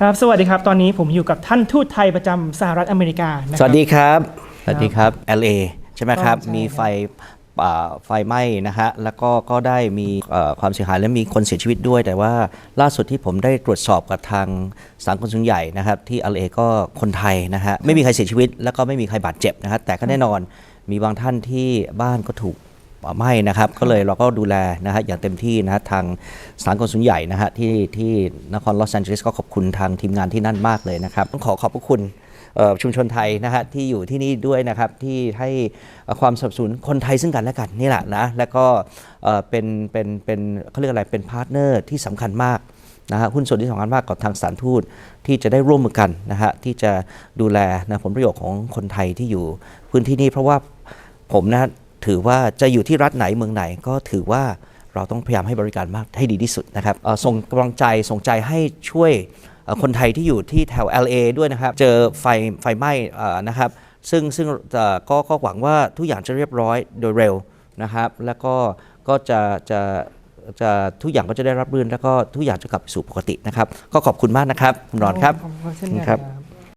ครับสวัสดีครับ ตอนนี้ผมอยู่กับท่านทูตไทยประจำสหรัฐอเมริกานะคสรับวัสดีครับ สวัสดีครับ LA ใช่ไหมครับใช่มีไฟป่าไฟไหม้นะฮะ แล้วก็ก็ได้มีเอ่อความเสียหายและมีคนเสียชีวิตด้วย แต่ว่าล่าสุดที่ผมได้ตรวจสอบกับทางสารคนสูงใหญ่นะครับ ที่ LA ก็คนไทยนะฮะ ไม่มีใครเสียชีวิต แล้วก็ไม่มีใครบาดเจ็บนะครับแต่ก็แน่นอนมีบางท่านที่บ้านก็ถูก ไหม้นะครับก็เลยเราก็ดูแลนะฮะอย่างเต็มที่นะฮะทางสถานกงสุลใหญ่นะฮะที่ที่นครลอสแอนเจลิสก็ขอบคุณทางทีมงานที่นั่นมากเลยนะครับต้องขอขอบพระคุณเอ่อชุมชนไทยนะฮะที่อยู่ที่นี่ด้วยนะครับที่ให้ความสนับสนุนคนไทยซึ่งกันและกันนี่แหละนะแล้วก็เอ่อเป็นเป็นเป็นเขาเรียกอะไรเป็นพาร์ทเนอร์ที่สำคัญมากนะฮะหุ้นส่วนที่สำคัญมากกับทางสถานทูตที่จะได้ร่วมมือกันนะฮะที่จะดูแลนะผลประโยชน์ของคนไทยที่อยู่พื้นที่นี้เพราะว่าผมนะ ถือว่าจะอยู่ที่รัฐไหนเมืองไหนก็ถือว่าเราต้องพยายามให้บริการมากให้ดีที่สุดนะครับเอ่อส่งกำลังใจส่งใจให้ช่วยเอ่อคนไทยที่อยู่ที่แถว LA ด้วยนะครับ เจอไฟไฟไหม้เอ่อนะครับซึ่งซึ่งเอ่อก็ก็หวังว่าทุกอย่างจะเรียบร้อยโดยเร็วนะครับ แล้วก็ก็จะจะจะทุกอย่างก็จะได้รับรื่น แล้วก็ทุกอย่างจะกลับสู่ปกตินะครับ ก็ขอบคุณมากนะครับคุณรอนครับขอบคุณเช่นกันครับครับ